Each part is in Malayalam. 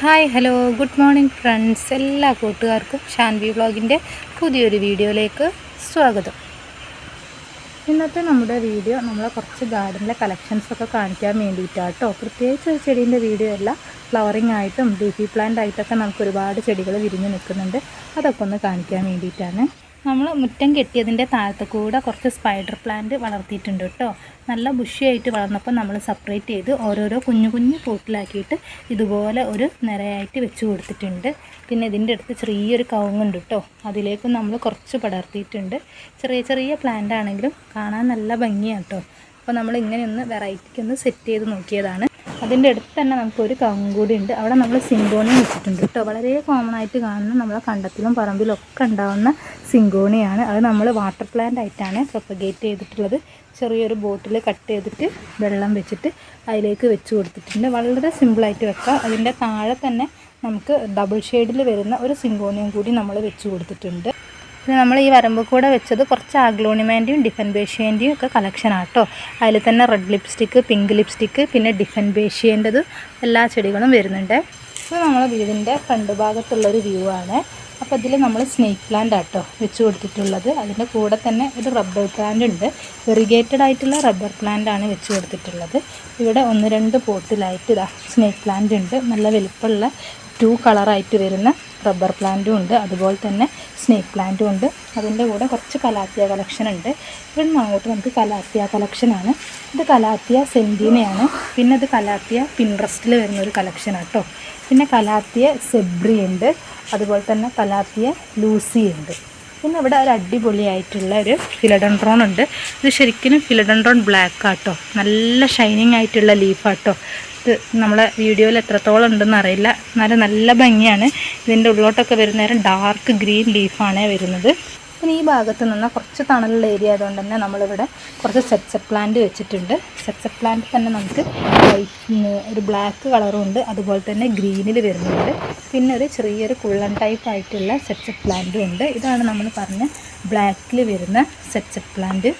Hi hello. Good morning friends. എല്ലാ കൂട്ടുകാർക്കും ഷാൻവി വ്ളോഗിന്റെ പുതിയൊരു വീഡിയോയിലേക്ക് സ്വാഗതം. ഇന്നത്തെ നമ്മുടെ വീഡിയോ നമ്മളെ കുറച്ച് ഗാർഡനിലെ കളക്ഷൻസൊക്കെ കാണിക്കാൻ വേണ്ടിയിട്ടാട്ടോ പ്രത്യേകിച്ച് ഒരു ചെടീന്റെ വീഡിയോ അല്ല. ഫ്ലവറിങ് ആയിട്ടും ലീഫി പ്ലാന്റ് ആയിട്ടൊക്കെ നമുക്ക് ഒരുപാട് ചെടികൾ വിരിഞ്ഞ് നിൽക്കുന്നുണ്ട്. അതൊക്കെ ഒന്ന് കാണിക്കാൻ വേണ്ടിയിട്ടാണ്. നമ്മൾ മുറ്റം കെട്ടിയതിന്റെ താഴത്ത് കൂടെ കുറച്ച് സ്പൈഡർ പ്ലാന്റ് വളർത്തിയിട്ടുണ്ട് കേട്ടോ. നല്ല ബുഷിയായിട്ട് വളർന്നപ്പോൾ നമ്മൾ സെപ്പറേറ്റ് ചെയ്ത് ഓരോരോ കുഞ്ഞു കുഞ്ഞു പോട്ടിലാക്കിയിട്ട് ഇതുപോലെ ഒരു നിരയായിട്ട് വെച്ച് കൊടുത്തിട്ടുണ്ട്. പിന്നെ ഇതിന്റെ അടുത്ത് ചെറിയൊരു കവുങ്ങുണ്ട് കേട്ടോ. അതിലേക്കും നമ്മൾ കുറച്ച് പടർത്തിയിട്ടുണ്ട്. ചെറിയ ചെറിയ പ്ലാന്റ് ആണെങ്കിലും കാണാൻ നല്ല ഭംഗിയാണ് കേട്ടോ. അപ്പോൾ നമ്മൾ ഇങ്ങനെയൊന്ന് വെറൈറ്റിക്ക് ഒന്ന് സെറ്റ് ചെയ്ത് നോക്കിയതാണ്. അതിന്റെ അടുത്ത് തന്നെ നമുക്കൊരു കവുങ്ങ് കൂടി ഉണ്ട്. അവിടെ നമ്മൾ സിംബോണി വെച്ചിട്ടുണ്ട് കേട്ടോ. വളരെ കോമൺ ആയിട്ട് കാണുന്ന നമ്മളെ കണ്ടത്തിലും പറമ്പിലും ഒക്കെ ഉണ്ടാവുന്ന സിങ്കോണിയാണ്. അത് നമ്മൾ വാട്ടർ പ്ലാന്റ് ആയിട്ടാണ് പ്രൊപ്പഗേറ്റ് ചെയ്തിട്ടുള്ളത്. ചെറിയൊരു ബോട്ടിൽ കട്ട് ചെയ്തിട്ട് വെള്ളം വെച്ചിട്ട് അതിലേക്ക് വെച്ച് കൊടുത്തിട്ടുണ്ട്. വളരെ സിമ്പിളായിട്ട് വെക്കാം. അതിന്റെ താഴെ തന്നെ നമുക്ക് ഡബിൾ ഷെയ്ഡിൽ വരുന്ന ഒരു സിങ്കോണിയും കൂടി നമ്മൾ വെച്ച് കൊടുത്തിട്ടുണ്ട്. പിന്നെ നമ്മൾ ഈ വരമ്പ് കൂടെ വെച്ചത് കുറച്ച് ആഗ്ലോണിമേന്റെയും ഡിഫൻബേഷ്യന്റെയും ഒക്കെ കളക്ഷനാണ് കേട്ടോ അതിൽ തന്നെ റെഡ് ലിപ്സ്റ്റിക്ക് പിങ്ക് ലിപ്സ്റ്റിക്ക് പിന്നെ ഡിഫൻബേഷ്യന്റെത് എല്ലാ ചെടികളും വരുന്നുണ്ട്. ഇത് നമ്മളെ വീടിന്റെ ഫ്രണ്ട് ഭാഗത്തുള്ളൊരു വ്യൂ ആണ്. അപ്പോൾ ഇതിൽ നമ്മൾ സ്നേക്ക് പ്ലാന്റ് ആട്ടോ വെച്ച് കൊടുത്തിട്ടുള്ളത്. അതിന്റെ കൂടെ തന്നെ ഒരു റബ്ബർ പ്ലാന്റ് ഉണ്ട്. ഇറിഗേറ്റഡ് ആയിട്ടുള്ള റബ്ബർ പ്ലാന്റ് ആണ് വെച്ച് കൊടുത്തിട്ടുള്ളത്. ഇവിടെ ഒന്ന് രണ്ട് പോട്ടിലായിട്ട് ഇതാ സ്നേക്ക് പ്ലാന്റ് ഉണ്ട്. നല്ല വലുപ്പമുള്ള ടു കളറായിട്ട് വരുന്ന റബ്ബർ പ്ലാന്റും ഉണ്ട്. അതുപോലെ തന്നെ സ്നേക്ക് പ്ലാന്റും ഉണ്ട്. അതിന്റെ കൂടെ കുറച്ച് കലാത്തിയ കളക്ഷൻ ഉണ്ട്. ഇവിടുന്ന് അങ്ങോട്ട് നമുക്ക് കലാത്തിയ കളക്ഷനാണ് ഇത് കലാത്തിയ സെന്റീനയാണ് പിന്നെ അത് കലാത്തിയ പിൻട്രസ്റ്റിൽ വരുന്ന ഒരു കളക്ഷനാണ് കേട്ടോ പിന്നെ കലാത്തിയ സെബ്രി ഉണ്ട്. അതുപോലെ തന്നെ കലാത്തിയ ലൂസി ഉണ്ട്. പിന്നെ ഇവിടെ ഒരു അടിപൊളിയായിട്ടുള്ള ഒരു ഫിലഡൻഡ്രോൺ ഉണ്ട്. ഇത് ശരിക്കും ഫിലഡൻഡ്രോൺ ബ്ലാക്ക് ആട്ടോ നല്ല ഷൈനിങ് ആയിട്ടുള്ള ലീഫാട്ടോ ഇത് നമ്മളെ വീഡിയോയിൽ എത്രത്തോളം ഉണ്ടെന്ന് അറിയില്ല. എന്നാലും നല്ല ഭംഗിയാണ്. ഇതിന്റെ ഉള്ളോട്ടൊക്കെ വരുന്നേരം ഡാർക്ക് ഗ്രീൻ ലീഫാണ് വരുന്നത്. പിന്നെ ഈ ഭാഗത്ത് നിന്ന് കുറച്ച് തണലുള്ള ഏരിയ ആയതുകൊണ്ട് തന്നെ നമ്മളിവിടെ കുറച്ച് സെറ്റ്സെറ്റ് പ്ലാന്റ് വെച്ചിട്ടുണ്ട്. സെറ്റ്സെറ്റ് പ്ലാന്റ് തന്നെ നമുക്ക് വൈറ്റ് ഒരു ബ്ലാക്ക് കളറും ഉണ്ട്. അതുപോലെ തന്നെ ഗ്രീനിൽ വരുന്നുണ്ട്. പിന്നെ ഒരു ചെറിയൊരു കുള്ളൻ ടൈപ്പ് ആയിട്ടുള്ള സെറ്റ്സെറ്റ് പ്ലാന്റും ഉണ്ട്. ഇതാണ് നമ്മൾ പറഞ്ഞ ബ്ലാക്കിൽ വരുന്ന സെറ്റ്സെറ്റ് പ്ലാന്റ്.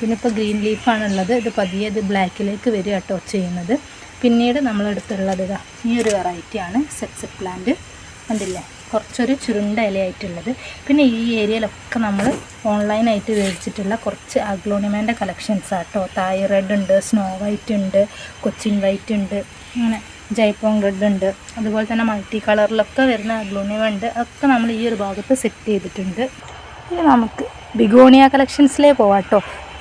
പിന്നെ ഇപ്പോൾ ഗ്രീൻ ലീഫാണുള്ളത് ഇത് പതിയെ ഇത് ബ്ലാക്കിലേക്ക് വരിക കേട്ടോ ചെയ്യുന്നത്. പിന്നീട് നമ്മളെടുത്തുള്ളത് ഈ ഒരു വെറൈറ്റിയാണ് സെറ്റ്സെറ്റ് പ്ലാന്റ്. കണ്ടില്ലേ? കുറച്ചൊരു ചുരുണ്ട ഇലയായിട്ടുള്ളത്. പിന്നെ ഈ ഏരിയയിലൊക്കെ നമ്മൾ ഓൺലൈനായിട്ട് മേടിച്ചിട്ടുള്ള കുറച്ച് അഗ്ലോണിമേന്റെ കളക്ഷൻസ് ആട്ടോ തായ് റെഡ് ഉണ്ട് സ്നോ വൈറ്റ് ഉണ്ട് കൊച്ചിൻ വൈറ്റ് ഉണ്ട് അങ്ങനെ ജയ്പോങ് റെഡ് ഉണ്ട്. അതുപോലെ തന്നെ മൾട്ടി കളറിലൊക്കെ വരുന്ന അഗ്ലോണിമ ഉണ്ട്. അതൊക്കെ നമ്മൾ ഈ ഒരു ഭാഗത്ത് സെറ്റ് ചെയ്തിട്ടുണ്ട്. ഇനി നമുക്ക് ബിഗോണിയ കളക്ഷൻസിലേ പോവാട്ടോ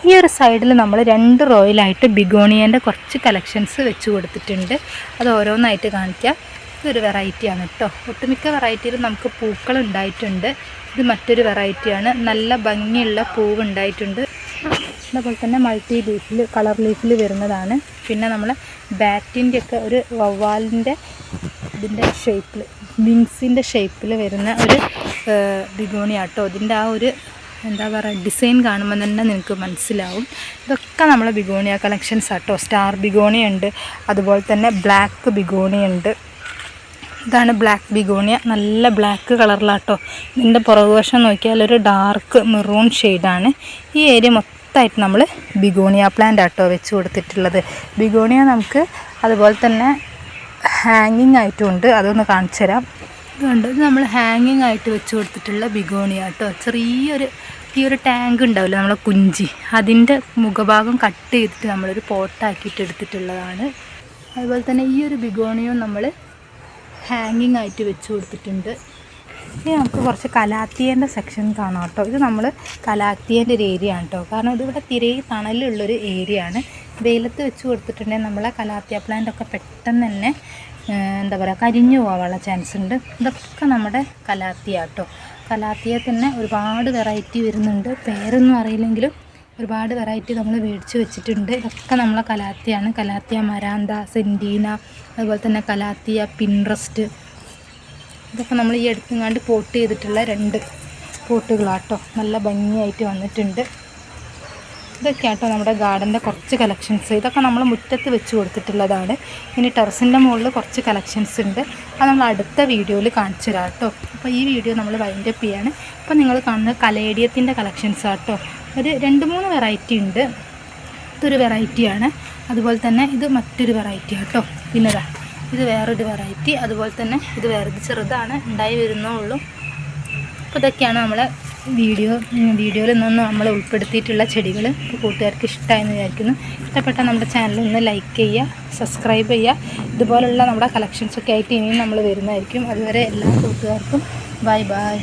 ഈ ഒരു സൈഡിൽ നമ്മൾ രണ്ട് റോയിലായിട്ട് ബിഗോണിയന്റെ കുറച്ച് കളക്ഷൻസ് വെച്ച് കൊടുത്തിട്ടുണ്ട്. അത് ഓരോന്നായിട്ട് കാണിക്കാം. ഇതൊരു വെറൈറ്റിയാണ് കേട്ടോ. ഒട്ടുമിക്ക വെറൈറ്റിയിലും നമുക്ക് പൂക്കൾ ഉണ്ടായിട്ടുണ്ട് ഇത് മറ്റൊരു വെറൈറ്റിയാണ്. നല്ല ഭംഗിയുള്ള പൂവ് ഉണ്ടായിട്ടുണ്ട് അതുപോലെ തന്നെ മൾട്ടി ലീഫിൽ കളർ ലീഫിൽ വരുന്നതാണ്. പിന്നെ നമ്മൾ ബാറ്റിന്റെ ഒക്കെ ഒരു വവ്വാലിന്റെ ഇതിന്റെ ഷേപ്പിൽ വിങ്സിന്റെ ഷേപ്പിൽ വരുന്ന ഒരു ബിഗോണിയാട്ടോ ഇതിന്റെ ആ ഒരു എന്താ പറയുക ഡിസൈൻ കാണുമ്പോൾ തന്നെ നിങ്ങൾക്ക് മനസ്സിലാവും. ഇതൊക്കെ നമ്മളെ ബിഗോണിയ കളക്ഷൻസ് ആട്ടോ സ്റ്റാർ ബിഗോണിയുണ്ട് അതുപോലെ തന്നെ ബ്ലാക്ക് ബിഗോണിയ ഉണ്ട് ഇതാണ് ബ്ലാക്ക് ബിഗോണിയ. നല്ല ബ്ലാക്ക് കളറിലാട്ടോ. ഇതിന്റെ പുറകുവശം നോക്കിയാൽ ഒരു ഡാർക്ക് മെറൂൺ ഷെയ്ഡാണ്. ഈ ഏരിയ മൊത്തമായിട്ട് നമ്മൾ ബിഗോണിയ പ്ലാന്റ് ആട്ടോ വെച്ച് കൊടുത്തിട്ടുള്ളത്. ബിഗോണിയ നമുക്ക് അതുപോലെ തന്നെ ഹാങ്ങിങ് ആയിട്ടുണ്ട്. അതൊന്ന് കാണിച്ചു തരാം. ഇതുണ്ട് ഇത് നമ്മൾ ഹാങ്ങിങ് ആയിട്ട് വെച്ച് കൊടുത്തിട്ടുള്ള ബിഗോണിയ കേട്ടോ ചെറിയൊരു ഈ ഒരു ടാങ്ക് ഉണ്ടാവില്ല? നമ്മളെ കുഞ്ചി. അതിന്റെ മുഖഭാഗം കട്ട് ചെയ്തിട്ട് നമ്മളൊരു പോട്ടാക്കിയിട്ട് എടുത്തിട്ടുള്ളതാണ്. അതുപോലെ തന്നെ ഈ ഒരു ബിഗോണിയും നമ്മൾ ഹാങ്ങിങ് ആയിട്ട് വെച്ച് കൊടുത്തിട്ടുണ്ട്. ഇനി നമുക്ക് കുറച്ച് കലാത്തിയേന്റെ സെക്ഷൻ കാണാം കേട്ടോ. ഇത് നമ്മൾ കലാത്തിയേന്റെ ഒരു ഏരിയ ആണ് കേട്ടോ. കാരണം ഇതിവിടെ തിരയിൽ തണലുള്ളൊരു ഏരിയ ആണ്. വെയിലത്ത് വെച്ച് കൊടുത്തിട്ടുണ്ടെങ്കിൽ നമ്മളെ കലാത്തിയ പ്ലാന്റ് ഒക്കെ പെട്ടെന്ന് തന്നെ എന്താ പറയുക കരിഞ്ഞു പോകാനുള്ള ചാൻസ് ഉണ്ട്. ഇതൊക്കെ നമ്മുടെ കലാത്തിയ കേട്ടോ. കലാത്തിയ തന്നെ ഒരുപാട് വെറൈറ്റി വരുന്നുണ്ട്. പേരൊന്നും അറിയില്ലെങ്കിലും ഒരുപാട് വെറൈറ്റി നമ്മൾ മേടിച്ച് വെച്ചിട്ടുണ്ട്. ഇതൊക്കെ നമ്മളെ കലാത്തിയാണ്. കലാത്തിയ മരാന്ത സെന്റീന അതുപോലെ തന്നെ കലാത്തിയ പിൻട്രസ്റ്റ് ഇതൊക്കെ നമ്മൾ ഈ എടുത്തുങ്ങാണ്ട് പോട്ട് ചെയ്തിട്ടുള്ള രണ്ട് പോട്ടുകളാട്ടോ. നല്ല ഭംഗിയായിട്ട് വന്നിട്ടുണ്ട്. ഇതൊക്കെ ആട്ടോ നമ്മുടെ ഗാർഡന്റെ കുറച്ച് കളക്ഷൻസ് ഇതൊക്കെ നമ്മൾ മുറ്റത്ത് വെച്ച് കൊടുത്തിട്ടുള്ളതാണ്. ഇനി ടെറസിന്റെ മുകളിൽ കുറച്ച് കളക്ഷൻസ് ഉണ്ട്. അത് നമ്മൾ അടുത്ത വീഡിയോയിൽ കാണിച്ചു തരാം കേട്ടോ. അപ്പോൾ ഈ വീഡിയോ നമ്മൾ വൈൻഡപ്പ് ചെയ്യാണ്. അപ്പോൾ നിങ്ങൾ കാണുന്നത് കലേഡിയത്തിന്റെ കളക്ഷൻസ് ആട്ടോ. ഒരു രണ്ട് മൂന്ന് വെറൈറ്റി ഉണ്ട്. ഇതൊരു വെറൈറ്റിയാണ് അതുപോലെ തന്നെ ഇത് മറ്റൊരു വെറൈറ്റി കേട്ടോ പിന്നെ ഇതാ വേറൊരു വെറൈറ്റി അതുപോലെ തന്നെ ഇത് വേറെ ചെറുതാണ്. ഉണ്ടായി വരുന്നേ ഉള്ളൂ അപ്പോൾ ഇതൊക്കെയാണ് നമ്മളെ വീഡിയോ വീഡിയോയിൽ നിന്നൊന്നും നമ്മൾ ഉൾപ്പെടുത്തിയിട്ടുള്ള ചെടികൾ കൂട്ടുകാർക്ക് ഇഷ്ടമായെന്ന് വിചാരിക്കുന്നു. ഇഷ്ടപ്പെട്ട നമ്മുടെ ചാനൽ ഒന്ന് ലൈക്ക് ചെയ്യുക സബ്സ്ക്രൈബ് ചെയ്യുക. ഇതുപോലുള്ള നമ്മുടെ കളക്ഷൻസൊക്കെ ആയിട്ട് ഇനിയും നമ്മൾ വരുന്നതായിരിക്കും. അതുവരെ എല്ലാ കൂട്ടുകാർക്കും ബൈ ബൈ